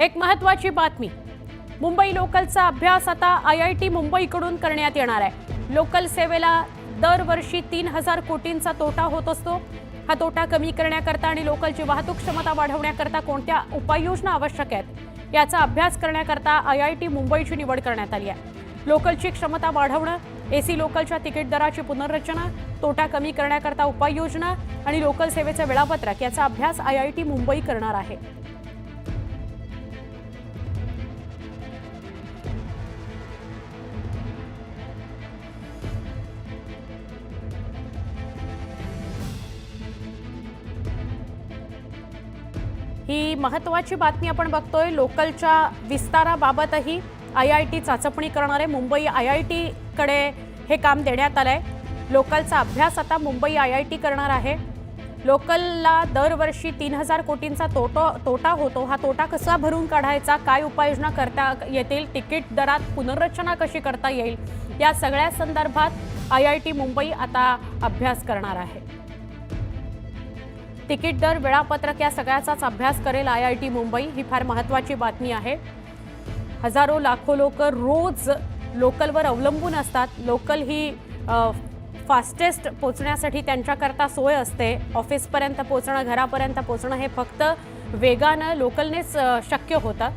एक महत्वाची बातमी. मुंबई लोकलचा अभ्यास आता आय आय टी मुंबईकडून करण्यात येणार आहे. लोकल सेवेला दरवर्षी तीन हजार कोटींचा तोटा होत असतो. हा तोटा कमी करण्याकरता आणि लोकलची वाहतूक क्षमता वाढवण्याकरता कोणत्या उपाययोजना आवश्यक आहेत? याचा अभ्यास करण्याकरता आय आय टी मुंबईची निवड करण्यात आली आहे. लोकलची क्षमता वाढवणं एसी लोकलच्या तिकीट दराची पुनर्रचना तोटा कमी करण्याकरता उपाययोजना आणि लोकल सेवेचं वेळापत्रक याचा अभ्यास आय आय टी मुंबई करणार आहे. ही महत्त्वाची बातमी आपण बघतोय. लोकलच्या विस्ताराबाबतही आय आय टी चाचपणी करणार आहे मुंबई आय आय टीकडे हे काम देण्यात आलं आहे लोकलचा अभ्यास आता मुंबई आय आय टी करणार आहे. लोकलला दरवर्षी तीन हजार कोटींचा तोटो तोटा होतो. हा तोटा कसा भरून काढायचा? काय उपाययोजना करता येतील? तिकीट दरात पुनर्रचना कशी करता येईल? या सगळ्या संदर्भात आय आय टी मुंबई आता अभ्यास करणार आहे. तिकीट दर वेळापत्रक या सगळ्याचाच अभ्यास करेल आय आय टी मुंबई. ही फार महत्त्वाची बातमी आहे. हजारो लाखो लोक रोज लोकलवर अवलंबून असतात. लोकल ही फास्टेस्ट पोचण्यासाठी त्यांच्याकरता सोय असते. ऑफिसपर्यंत पोचणं घरापर्यंत पोचणं हे फक्त वेगानं लोकलनेच शक्य होतं.